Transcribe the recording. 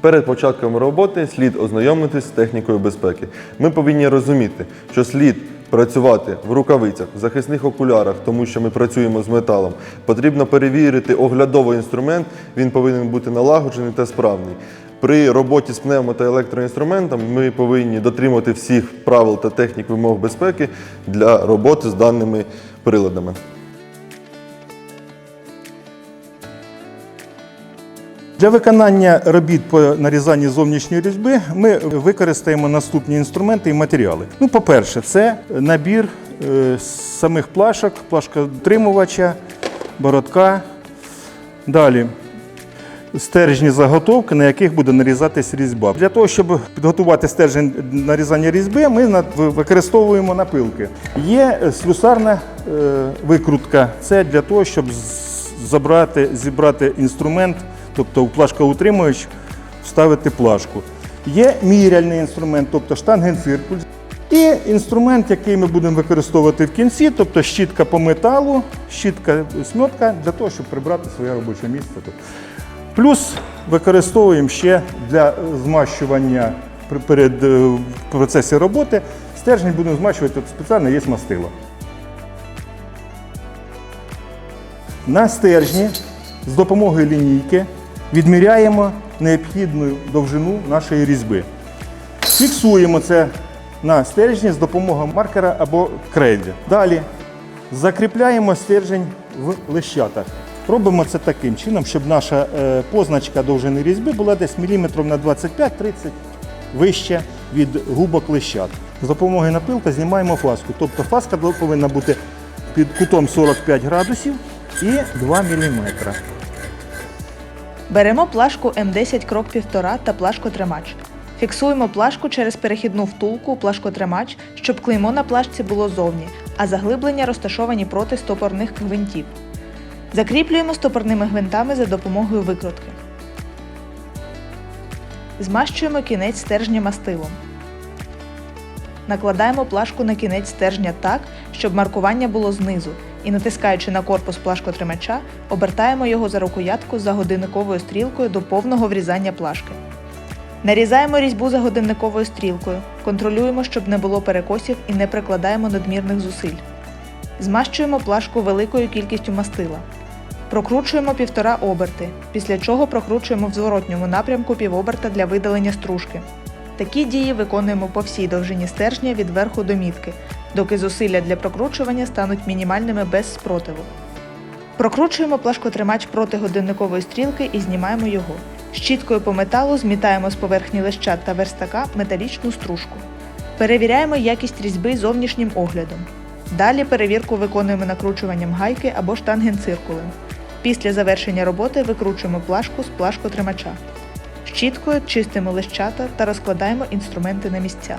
Перед початком роботи слід ознайомитись з технікою безпеки. Ми повинні розуміти, що слід працювати в рукавицях, в захисних окулярах, тому що ми працюємо з металом. Потрібно перевірити оглядовий інструмент, він повинен бути налагоджений та справний. При роботі з пневмо та електроінструментами ми повинні дотримувати всіх правил та технік вимог безпеки для роботи з даними приладами. Для виконання робіт по нарізанню зовнішньої різьби ми використаємо наступні інструменти і матеріали. Ну, по-перше, це набір е, самих плашок, плашкотримувача, бородка. Далі стержні заготовки, на яких буде нарізатись різьба. Для того, щоб підготувати стержень нарізання різьби, ми використовуємо напилки. Є слюсарна е, викрутка. Це для того, щоб забрати, зібрати інструмент, тобто в плашкоутримувач вставити плашку. Є міряльний інструмент, тобто штангенциркуль. І інструмент, який ми будемо використовувати в кінці, тобто щітка по металу, щітка смітка для того, щоб прибрати своє робоче місце. Плюс використовуємо ще для змащування перед е, процесі роботи. Стержень будемо змащувати тут спеціально є мастило. На стержні з допомогою лінійки відміряємо необхідну довжину нашої різьби. Фіксуємо це на стержні з допомогою маркера або крейди. Далі закріпляємо стержень в лещатах. Робимо це таким чином, щоб наша е, позначка довжини різьби була десь міліметрів на 25-30 вище від губок лещат. З допомогою напилка знімаємо фаску. Тобто фаска повинна бути під кутом 45 градусів і 2 мм. Беремо плашку М10 крок 1,5 та плашкотримач. Фіксуємо плашку через перехідну втулку плашкотримач, щоб клеймо на плашці було зовні, а заглиблення розташовані проти стопорних гвинтів. Закріплюємо стопорними гвинтами за допомогою викрутки. Змащуємо кінець стержня мастилом. Накладаємо плашку на кінець стержня так, щоб маркування було знизу, і натискаючи на корпус плашкотримача, обертаємо його за рукоятку за годинниковою стрілкою до повного врізання плашки. Нарізаємо різьбу за годинниковою стрілкою, контролюємо, щоб не було перекосів і не прикладаємо надмірних зусиль. Змащуємо плашку великою кількістю мастила. Прокручуємо півтора оберти, після чого прокручуємо в зворотньому напрямку півоберта для видалення стружки. Такі дії виконуємо по всій довжині стержня від верху до мітки, доки зусилля для прокручування стануть мінімальними без спротиву. Прокручуємо плашкотримач проти годинникової стрілки і знімаємо його. Щіткою по металу змітаємо з поверхні лещат та верстака металічну стружку. Перевіряємо якість різьби зовнішнім оглядом. Далі перевірку виконуємо накручуванням гайки або штангенциркулем. Після завершення роботи викручуємо плашку з плашкотримача. Щіткою чистимо лещата та розкладаємо інструменти на місця.